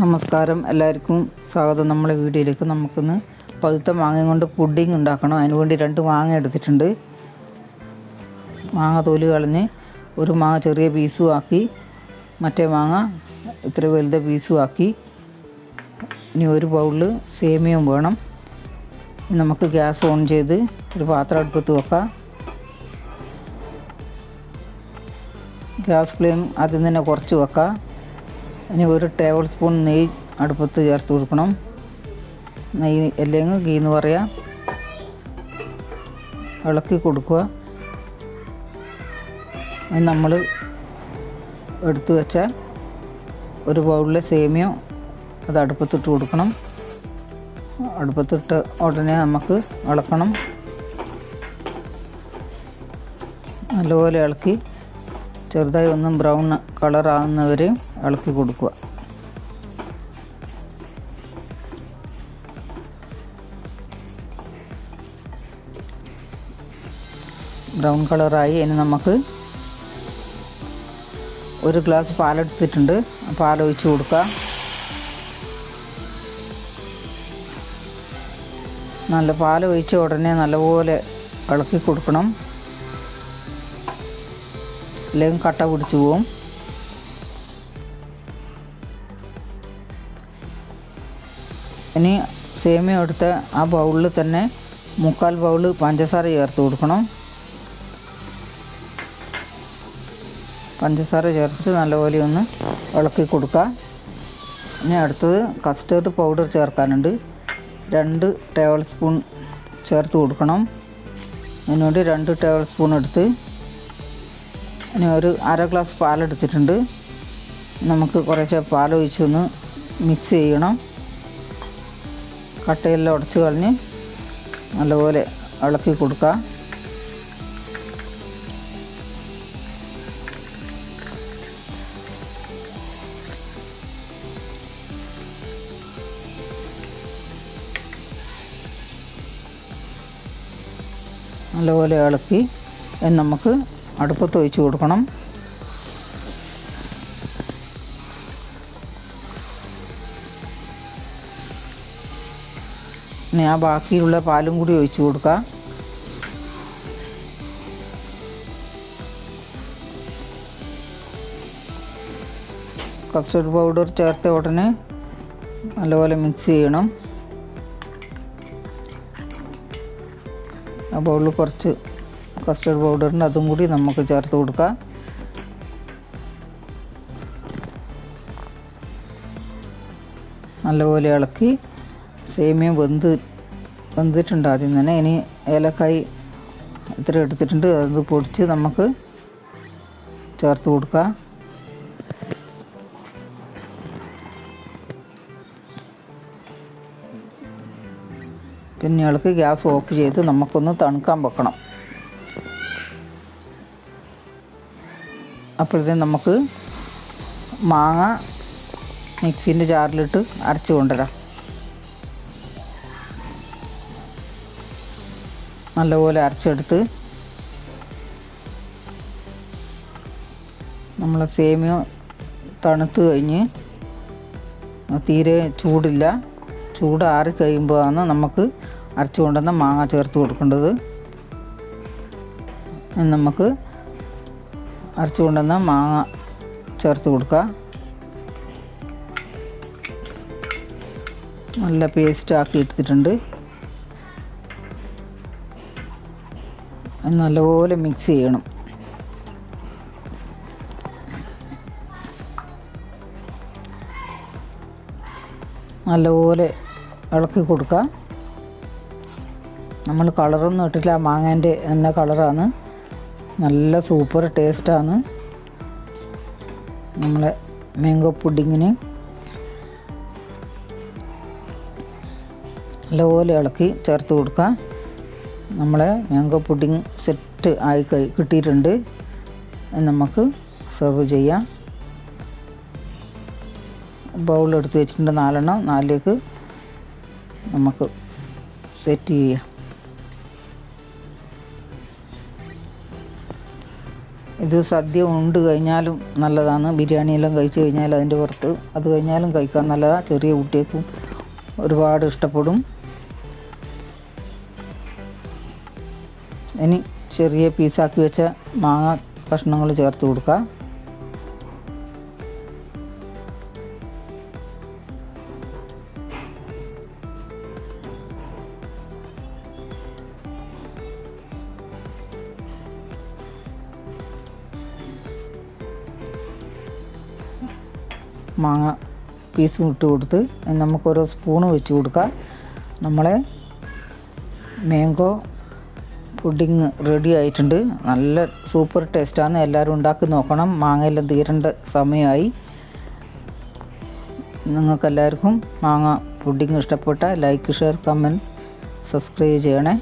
നമസ്കാരം. എല്ലാവർക്കും സ്വാഗതം. നമ്മളെ വീഡിയോയിലേക്ക് നമുക്കിന്ന് പഴുത്ത മാങ്ങ കൊണ്ട് പുഡിങ് ഉണ്ടാക്കണം. അതിന് വേണ്ടി രണ്ട് മാങ്ങ എടുത്തിട്ടുണ്ട്. മാങ്ങ തോൽ കളഞ്ഞ് ഒരു മാങ്ങ ചെറിയ പീസും ആക്കി മറ്റേ മാങ്ങ ഇത്ര വലുത് പീസും ആക്കി. ഇനി ഒരു ബൗളിൽ സേമിയയും വേണം. നമുക്ക് ഗ്യാസ് ഓൺ ചെയ്ത് ഒരു പാത്രം അടുപ്പത്ത് വെക്കാം. ഗ്യാസ് ഫ്ലെയിം ആദ്യം തന്നെ കുറച്ച് വെക്കാം. ഇനി ഒരു ടേബിൾ സ്പൂൺ നെയ്യ് അടുപ്പത്ത് ചേർത്ത് കൊടുക്കണം. നെയ്യ് അല്ലെങ്കിൽ ഗീ എന്ന് പറയാം. ഇളക്കി കൊടുക്കുക. നമ്മൾ എടുത്തു വെച്ച ഒരു ബൗളിലെ സേമിയോ അത് അടുപ്പത്തിട്ട് കൊടുക്കണം. അടുപ്പത്തിട്ട് ഉടനെ നമുക്ക് ഇളക്കണം. നല്ലപോലെ ഇളക്കി. ചെറുതായി ഒന്നും ബ്രൗൺ കളറാകുന്നവരെ ഇളക്കി കൊടുക്കുക. ബ്രൗൺ കളറായി ഇനി നമുക്ക് ഒരു ഗ്ലാസ് പാലെടുത്തിട്ടുണ്ട്. പാൽ ഒഴിച്ചു കൊടുക്കുക. നല്ല പാൽ ഒഴിച്ച ഉടനെ നല്ലപോലെ ഇളക്കി കൊടുക്കണം. അല്ലെങ്കിൽ കട്ട പിടിച്ചു പോവും. ഇനി സേമിയ എടുത്ത് ആ ബൗളിൽ തന്നെ മുക്കാൽ ബൗൾ പഞ്ചസാര ചേർത്ത് കൊടുക്കണം. പഞ്ചസാര ചേർത്തിട്ട് നല്ലപോലെ ഒന്ന് ഇളക്കി കൊടുക്കുക. ഇനി അടുത്തത് കസ്റ്റേർഡ് പൗഡർ ചേർക്കാനുണ്ട്. രണ്ട് ടേബിൾ സ്പൂൺ ചേർത്ത് കൊടുക്കണം. അതിനുവേണ്ടി രണ്ട് ടേബിൾ സ്പൂൺ എടുത്ത് ഇനി ഒരു അര ഗ്ലാസ് പാലെടുത്തിട്ടുണ്ട്. നമുക്ക് കുറേശ്ശെ പാലൊഴിച്ചൊന്ന് മിക്സ് ചെയ്യണം. കട്ടയെല്ലാം ഉടച്ച് കളഞ്ഞ് നല്ലപോലെ ഇളക്കി കൊടുക്കുക നല്ലപോലെ ഇളക്കി നമുക്ക് അടുപ്പത്ത് ഒഴിച്ച് കൊടുക്കണം. ഇനി ആ ബാക്കിയുള്ള പാലും കൂടി ഒഴിച്ച് കൊടുക്കുക കസ്റ്റർഡ് പൗഡർ ചേർത്ത ഉടനെ നല്ലപോലെ മിക്സ് ചെയ്യണം. ആ ബൗളിൽ കുറച്ച് കസ്റ്റർഡ് പൗഡറിന് അതും കൂടി നമുക്ക് ചേർത്ത് കൊടുക്കാം. നല്ലപോലെ ഇളക്കി സേമിയ വെന്ത് വെന്തിട്ടുണ്ട് ആദ്യം തന്നെ. ഇനി ഏലക്കായി ഇത്ര എടുത്തിട്ടുണ്ട്. അത് പൊടിച്ച് നമുക്ക് ചേർത്ത് കൊടുക്കാം. പിന്നെ ഇളക്ക് ഗ്യാസ് ഓഫ് ചെയ്ത് നമുക്കൊന്ന് തണുക്കാൻ വെക്കണം. അപ്പോഴത്തേക്കും നമുക്ക് മാങ്ങ മിക്സീന്റെ ജാറിലിട്ട് അരച്ച് കൊണ്ടുവരാം. നല്ലപോലെ അരച്ചെടുത്ത് നമ്മൾ സേമിയ തണുത്ത് കഴിഞ്ഞ് തീരെ ചൂടില്ല. ചൂട് ആറി കഴിയുമ്പോഴാണ് നമുക്ക് അരച്ചു കൊണ്ടുവന്ന മാങ്ങ ചേർത്ത് കൊടുക്കേണ്ടത്. നമുക്ക് അരച്ചു കൊണ്ടുവന്ന മാങ്ങ ചേർത്ത് കൊടുക്കുക നല്ല പേസ്റ്റ് ആക്കി എടുത്തിട്ടുണ്ട്. നല്ലപോലെ മിക്സ് ചെയ്യണം. നല്ലപോലെ ഇളക്കി കൊടുക്കുക നമ്മൾ കളറൊന്നും ഇട്ടില്ല മാങ്ങേന്റെ തന്നെ കളറാണ് നല്ല സൂപ്പർ ടേസ്റ്റാണ് നമ്മളെ മാംഗോ പുഡിങ്ങിന് നല്ലപോലെ ഇളക്കി ചേർത്ത് കൊടുക്കുക നമ്മളെ മാംഗോ പുഡിങ് സെറ്റ് ആയി കിട്ടിയിട്ടുണ്ട്. നമുക്ക് സെർവ് ചെയ്യാം. ബൗളെടുത്ത് വെച്ചിട്ടുണ്ട് നാലെണ്ണം. നാലിലേക്ക് നമുക്ക് സെറ്റ് ചെയ്യാം. ഇത് സദ്യ ഉണ്ട് കഴിഞ്ഞാലും നല്ലതാണ്. ബിരിയാണിയെല്ലാം കഴിച്ചു കഴിഞ്ഞാൽ അതിന്റെ പുറത്ത് അത് കഴിഞ്ഞാലും കഴിക്കാൻ നല്ലതാണ് ചെറിയ കുട്ടികൾക്കും ഒരുപാട് ഇഷ്ടപ്പെടും. ഇനി ചെറിയ പീസാക്കി വെച്ച മാങ്ങ കഷ്ണങ്ങൾ ചേർത്ത് കൊടുക്കുക മാങ്ങ പീസ് ഇട്ട് കൊടുത്ത് നമുക്കൊരു സ്പൂൺ വെച്ച് കൊടുക്കാം. നമ്മളെ മാംഗോ പുഡിങ് റെഡി ആയിട്ടുണ്ട്. നല്ല സൂപ്പർ ടേസ്റ്റാണ്. എല്ലാവരും ഉണ്ടാക്കി നോക്കണം. മാങ്ങയെല്ലാം തീരേണ്ട സമയമായി. നിങ്ങൾക്കെല്ലാവർക്കും മാങ്ങ പുഡിങ് ഇഷ്ടപ്പെട്ട ലൈക്ക് ഷെയർ കമന്റ് സബ്സ്ക്രൈബ് ചെയ്യണേ.